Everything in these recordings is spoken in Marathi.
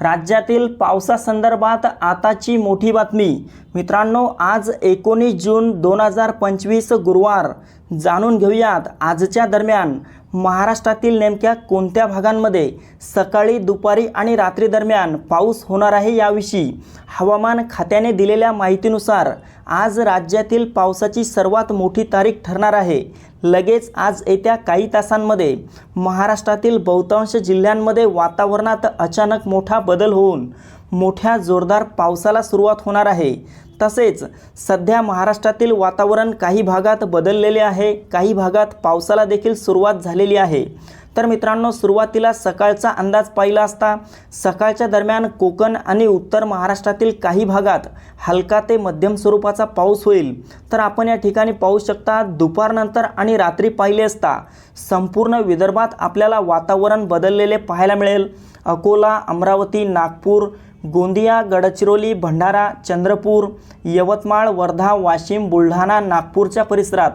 राज्यातील पावसासंदर्भात आताची मोठी बातमी. मित्रांनो आज एकोणीस जून दोन हजार पंचवीस गुरुवार. जाणून घेऊयात आजच्या दरम्यान महाराष्ट्रातील नेमक्या कोणत्या भागांमध्ये सकाळी दुपारी आणि रात्री दरम्यान पाऊस होणार आहे याविषयी हवामान खात्याने दिलेल्या माहितीनुसार आज राज्यातील पावसाची सर्वात मोठी तारीख ठरणार आहे. लगेच आज येत्या काही तासांमध्ये महाराष्ट्रातील बहुतांश जिल्ह्यांमध्ये वातावरणात अचानक मोठा बदल होऊन मोठ्या जोरदार पावसाला सुरुवात होणार आहे. तसेच सध्या महाराष्ट्रातील वातावरण काही भागात बदललेले आहे काही भागात पावसाला देखील सुरुवात झालेली आहे. तर मित्रांनो सुरुवातीला सकाळचा अंदाज पाहिला असता सकाळच्या दरम्यान कोकण आणि उत्तर महाराष्ट्रातील काही भागात हलका ते मध्यम स्वरूपाचा पाऊस होईल. तर आपण या ठिकाणी पाहू शकता दुपारनंतर आणि रात्री पाहिले असता संपूर्ण विदर्भात आपल्याला वातावरण बदललेले पाहायला मिळेल. अकोला अमरावती नागपूर गोंदिया गडचिरोली भंडारा चंद्रपूर यवतमाळ वर्धा वाशिम बुलढाणा नागपूरच्या परिसरात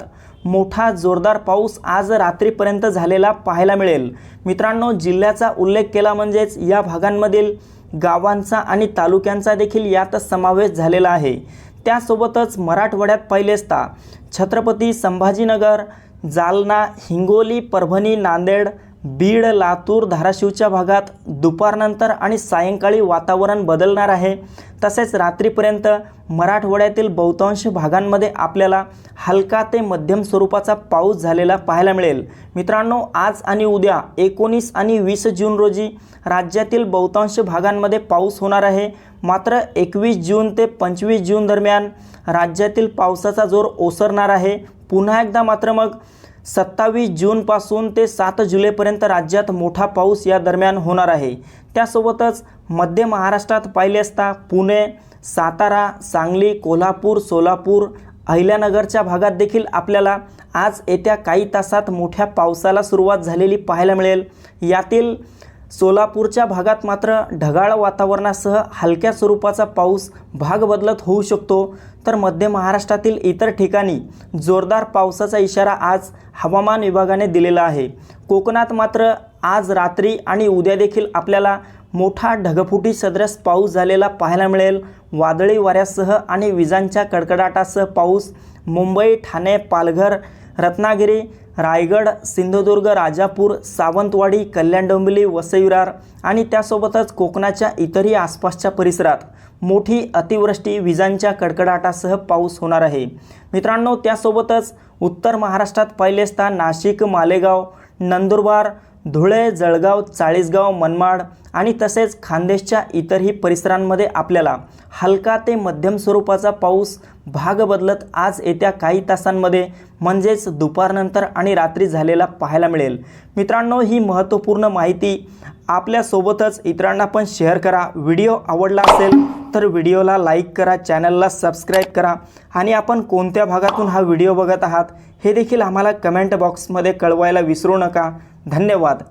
मोठा जोरदार पाऊस आज रात्रीपर्यंत झालेला पाहायला मिळेल. मित्रांनो जिल्ह्याचा उल्लेख केला म्हणजेच या भागांमधील गावांचा आणि तालुक्यांचा देखील यात समावेश झालेला आहे. त्यासोबतच मराठवाड्यात पाहिले असता छत्रपती संभाजीनगर जालना हिंगोली परभणी नांदेड बीड लातूर धाराशिवच्या भागात दुपारनंतर आणि सायंकाळी वातावरण बदलणार आहे. तसेच रात्रीपर्यंत मराठवाड्यातील बहुतांश भागांमध्ये आपल्याला हलका ते मध्यम स्वरूपाचा पाऊस झालेला पाहायला मिळेल. मित्रांनो आज आणि उद्या एकोणीस आणि वीस जून रोजी राज्यातील बहुतांश भागांमध्ये पाऊस होणार आहे. मात्र एकवीस जून ते पंचवीस जून दरम्यान राज्यातील पावसाचा जोर ओसरणार आहे. पुन्हा एकदा मात्र मग सत्तावीस जूनपासून ते सात जुलैपर्यंत राज्यात मोठा पाऊस या दरम्यान होणार आहे. त्यासोबतच मध्य महाराष्ट्रात पाहिले असता पुणे सातारा सांगली कोल्हापूर सोलापूर अहिल्यानगरच्या भागात देखील आपल्याला आज येत्या काही तासात मोठ्या पावसाला सुरुवात झालेली पाहायला मिळेल. यातील सोलापूरच्या भागात मात्र ढगाळ वातावरणासह हलक्या स्वरूपाचा पाऊस भाग बदलत होऊ शकतो. तर मध्य महाराष्ट्रातील इतर ठिकाणी जोरदार पावसाचा इशारा आज हवामान विभागाने दिलेला आहे. कोकणात मात्र आज रात्री आणि उद्या देखील आपल्याला मोठा ढगफुटी सदृश पाऊस झालेला पाहायला मिळेल. वादळी वाऱ्यासह आणि विजांच्या कडकडाटासह पाऊस मुंबई ठाणे पालघर रत्नागिरी रायगड सिंधुदुर्ग राजापूर सावंतवाडी कल्याण डोंबिवली वसईविरार आणि त्यासोबतच कोकणाच्या इतरही आसपासच्या परिसरात मोठी अतिवृष्टी विजांच्या कडकडाटासह पाऊस होणार आहे. मित्रांनो त्यासोबतच उत्तर महाराष्ट्रात पाहिले असता नाशिक मालेगाव नंदुरबार धुळे जळगाव चाळीसगाव मनमाड आणि तसेच खानदेशच्या इतरही परिसरांमध्ये आपल्याला हलका ते मध्यम स्वरूपाचा पाऊस भाग बदलत आज येत्या काही तासांमध्ये म्हणजेच दुपारनंतर आणि रात्री झालेला पाहायला मिळेल. मित्रांनो ही महत्त्वपूर्ण माहिती आपल्यासोबतच इतरांना पण शेअर करा. व्हिडिओ आवडला असेल तर व्हिडिओला लाईक करा चॅनलला सबस्क्राईब करा आणि आपण कोणत्या भागातून हा व्हिडिओ बघत आहात हे देखील आम्हाला कमेंट बॉक्समध्ये कळवायला विसरू नका. धन्यवाद.